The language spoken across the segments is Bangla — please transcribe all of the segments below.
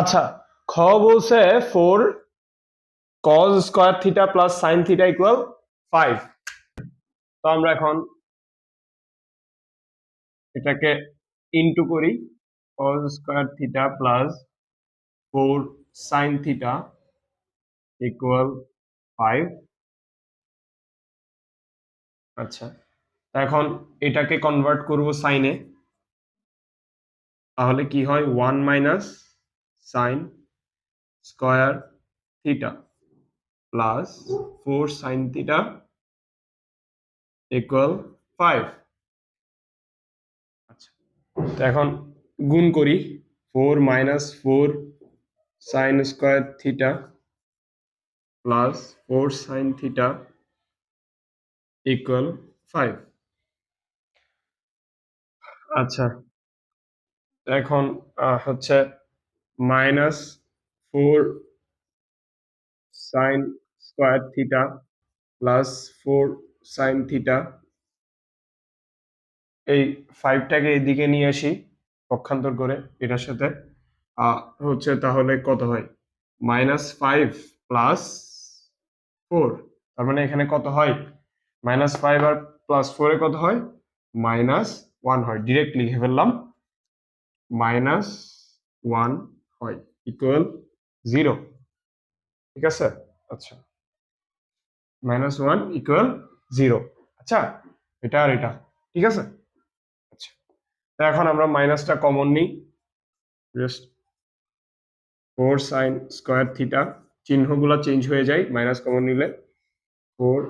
আচ্ছা খ বলছে four cos square theta plus sine theta equal five তো আমরা এখন এটাকে ইনটু করি cos square theta plus four sine theta equal five আচ্ছা তা এখন এটাকে কনভার্ট করব সাইনে তাহলে কি হয়? One minus sine square theta plus four sine theta equal five আচ্ছা তো এখন গুণ করি four minus four sine square theta plus four sine theta equal five আচ্ছা এখন হচ্ছে minus four sine square theta plus four sine theta এই ফাইভটাকে এদিকে নিয়ে আসি, পক্ষান্তর করে এটার সাথে। হচ্ছে তাহলে কত হয়? মাইনাস ফাইভ প্লাস ফোর তার মানে এখানে কত হয়? মাইনাস ফাইভ আর প্লাস ফোরে কত হয়? মাইনাস ওয়ান হয়। ডিরেক্ট লিখে ফেললাম। মাইনাস ওয়ান হয় ইকুয়াল জিরো ঠিক আছে? আচ্ছা। মাইনাস ওয়ান ইকুয়াল জিরো আচ্ছা এটা আর এটা। ঠিক আছে? আচ্ছা। তো এখন আমরা মাইনাসটা কমন নিই। Just four sine square theta চিহ্নগুলো চেঞ্জ হয়ে যায় মাইনাস কমন নিলে। Four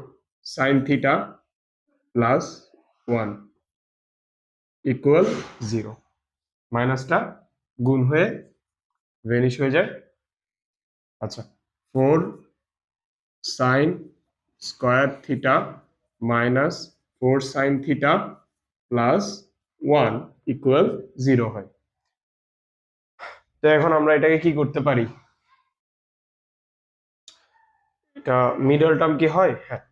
sine theta plus one equal zero মাইনাসটা গুণ হয়ে ভেনিশ হয়ে যায় আচ্ছা four sine square theta minus four sine theta plus one equal zero হয়। তো এখন আমরা এটাকে কি করতে পারি? এটা মিডল টার্ম কি হয়? হ্যাঁ।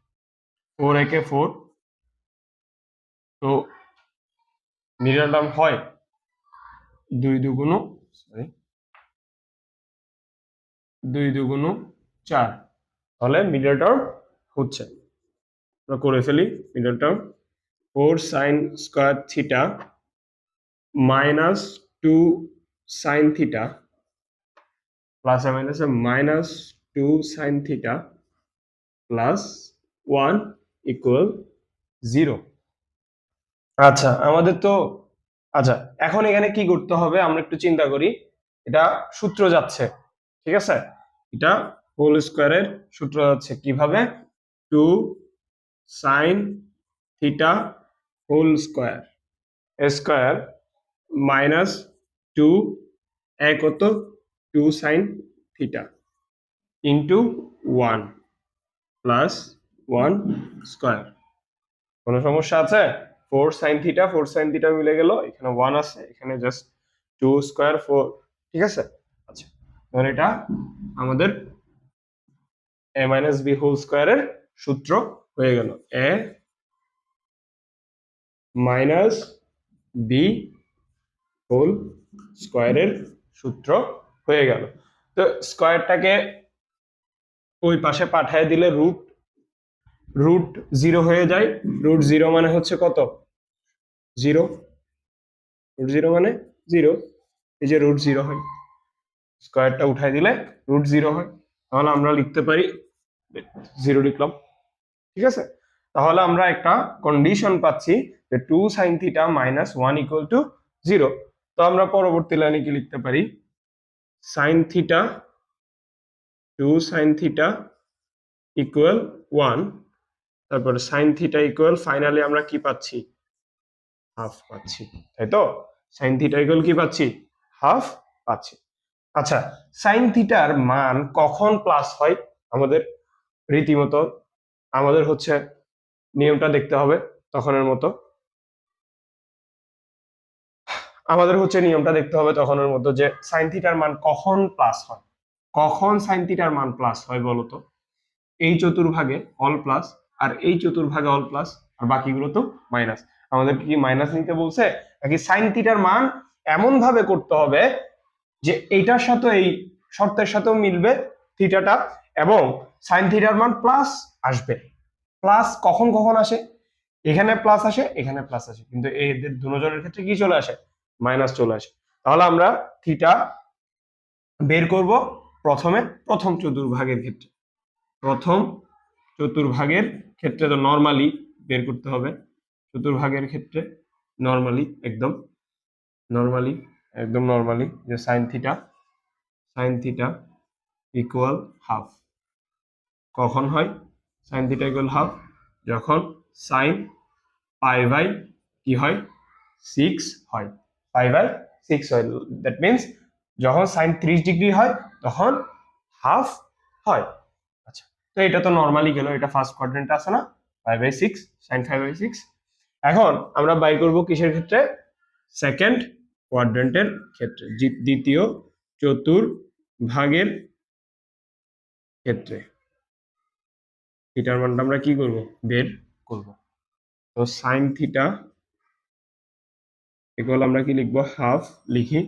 ফোর একে ফোর তো মিডল টার্ম হয় দুই দুগুণ সরি দুই দুগুণ চার। তাহলে মিডল টার্ম হচ্ছে। আমরা করে ফেলি middle term four sine square theta minus two sine theta plus মাইনাসে minus two sine theta plus one equal zero আচ্ছা আমাদের তো আচ্ছা এখন এখানে কি করতে হবে? আমরা একটু চিন্তা করি। এটা সূত্র যাচ্ছে, ঠিক আছে? এটা হোল স্কোয়ারের সূত্র হচ্ছে কীভাবে? Two sine theta whole square square minus two এক কত? Two sine theta into one plus one square কোনো সমস্যা আছে? Four sine theta four sine theta মিলে গেল। এখানে ওয়ান আছে, এখানে জাস্ট টু স্কোয়ার ফোর ঠিক আছে? তাহলে এটা আমাদের এ মাইনাস বি হোল স্কোয়ারের সূত্র হয়ে গেল। এ মাইনাস বি হোল স্কোয়ারের সূত্র হয়ে গেল। তো স্কোয়ারটাকে ওই পাশে পাঠিয়ে দিলে রুট রুট জিরো হয়ে যায়। রুট জিরো মানে হচ্ছে কত? জিরো রুট জিরো মানে জিরো এই যে রুট জিরো হয়। স্কোয়ারটা উঠাই দিলে রুট জিরো হয়। তাহলে আমরা লিখতে পারি জিরো লিখলাম। ঠিক আছে? তাহলে আমরা একটা কন্ডিশন পাচ্ছি যে two sine theta minus one equal to zero তো আমরা পরবর্তী লাইনে কি লিখতে পারি? Sine theta two sine theta equal one তারপরে সাইন থিটা ইকুয়াল ফাইনালি আমরা কি পাচ্ছি? হাফ পাচ্ছি। তাই তো? সাইন থিটা ইকুয়াল কি পাচ্ছি? হাফ পাচ্ছি। আচ্ছা সাইন থিটার মান কখন প্লাস হয়? আমাদের রীতিমতো, আমাদের হচ্ছে নিয়মটা দেখতে হবে তখনের মতো। আমাদের হচ্ছে নিয়মটা দেখতে হবে তখনের মতো যে সাইন থিটার মান কখন প্লাস হয়? কখন সাইন থিটার মান প্লাস হয় বলতো এই চতুর্ভাগে অল প্লাস আর এই চতুর্ভাগে অল প্লাস আর বাকিগুলো তো মাইনাস আমাদের কি মাইনাস নিতে বলছে? নাকি সাইন থিটার মান এমন ভাবে করতে হবে যে এইটার সাথে এই শর্তের সাথেও মিলবে থিটাটা এবং সাইন থিটার মান প্লাস আসবে। প্লাস কখন কখন আসে? এখানে প্লাস আসে, এখানে প্লাস আসে। কিন্তু এদের দুজনের ক্ষেত্রে কি চলে আসে? মাইনাস চলে আসে। তাহলে আমরা থিটা বের করব প্রথমে প্রথম চতুর্ভাগের ক্ষেত্রে। প্রথম চতুর্ভাগের ক্ষেত্রে তো নর্মালি বের করতে হবে। চতুর্ভাগের ক্ষেত্রে নর্মালি একদম নর্মালি একদম নর্মালি যে sine theta sine theta equal half কখন হয়? সাইন থিটা ইকুয়াল হাফ যখন সাইন পাই বাই কি হয়? সিক্স হয়। পাই বাই সিক্স হয়। দ্যাট মিনস যখন সাইন ত্রিশ ডিগ্রি হয়, তখন হাফ হয়। আচ্ছা তো এটা তো নর্মালি গেল, এটা ফার্স্ট কোয়াড্রেন্ট আছে না। Five by six sine five by six এখন আমরা বাই করব কিসের ক্ষেত্রে? সেকেন্ড কোয়াড্রেন্টের ক্ষেত্রে দ্বিতীয় চতুর্ভাগের ক্ষেত্রে। থিটার মানটা আমরা কি করব? বের করব। তো সাইন থিটা ইকুয়াল আমরা কি লিখব? হাফ লিখি।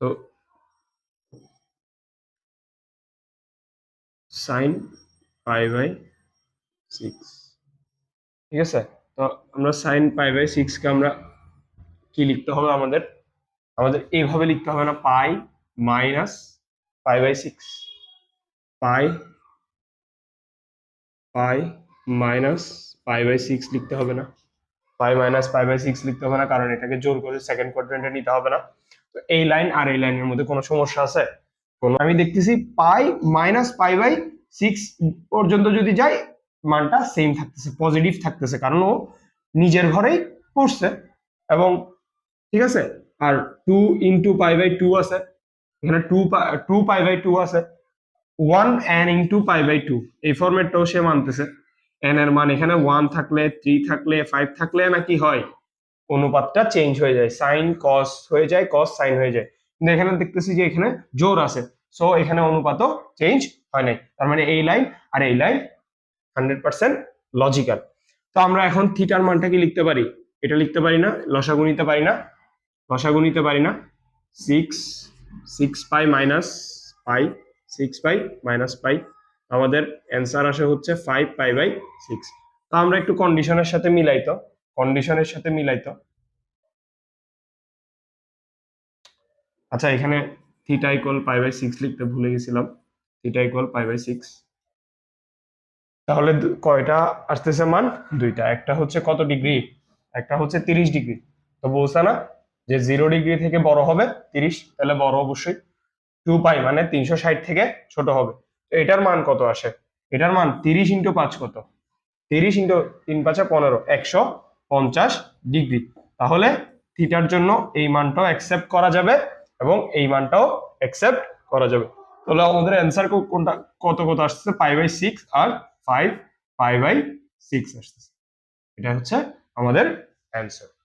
তো সাইন পাই বাই সিক্স ঠিক আছে? তো আমরা সাইন পাই বাই সিক্সকে আমরা কি লিখতে হবে? আমাদের আমাদের এইভাবে লিখতে হবে না, pi minus pi by six. Pi pi minus pi by six লিখতে হবে না। Pi minus pi by six লিখতে হবে না, কারণ এটাকে জোর করে সেকেন্ড কোয়াড্রেন্টে নিতে হবে না। তো এই লাইন আর এই লাইনের মধ্যে কোনো সমস্যা আছে? আমি দেখতেছি pi minus pi by six পর্যন্ত যদি যাই মানটা সেম থাকতেছে পজিটিভ থাকতেছে, কারণ ও নিজের ঘরেই পড়ছে এবং, ঠিক আছে? আর two into pi by two আছে। এখানে two two pi by two আছে। One n into pi by two এই ফরম্যাটটাও সে মানতেছে এন এর মান এখানে ওয়ান থাকলে থ্রি থাকলে ফাইভ থাকলে নাকি হয়? অনুপাতটা চেঞ্জ হয়ে যায়। সাইন কস হয়ে যায় কস সাইন হয়ে যায়। কিন্তু এখানে দেখতেছি যে এখানে জোর আছে। সো এখানে অনুপাতও চেঞ্জ হয় নাই। তার মানে এই লাইন আর এই লাইন হান্ড্রেড পার্সেন্ট লজিক্যাল তো আমরা এখন থিটার মানটা কি লিখতে পারি। এটা লিখতে পারি না, লসাগু নিতে পারি না। লসাগু নিতে পারি না। Six six pi minus pi six pi minus pi আমাদের অ্যান্সার আসে হচ্ছে ফাইভ পাই বাই সিক্স তো আমরা একটু কন্ডিশনের সাথে মিলাই তো। কন্ডিশনের সাথে মিলাই তো। আচ্ছা এখানে theta equal pi by six লিখতে ভুলে গেছিলাম। Theta equal pi by six তাহলে কয়টা আসতেছে মান? দুইটা। একটা হচ্ছে কত ডিগ্রি? একটা হচ্ছে তিরিশ ডিগ্রি। তো বলছে না যে জিরো ডিগ্রি থেকে বড় হবে, তিরিশ, তাহলে বড় অবশ্যই। টু পাই মানে তিনশো ষাট থেকে ছোট হবে। এটার মান কত আসে? এটার মান তিরিশ ইন্টু পাঁচ কত? তিরিশ ইন্টু তিন পাঁচা পনেরো, একশো পঞ্চাশ ডিগ্রি তাহলে থিটার জন্য এই মানটাও অ্যাকসেপ্ট করা যাবে এবং এই মানটাও অ্যাকসেপ্ট করা যাবে। তাহলে আমাদের অ্যান্সার কোনটা কত কত আসছে পাই বাই সিক্স আর ফাইভ পাই বাই সিক্স আসতেছে। এটা হচ্ছে আমাদের অ্যান্সার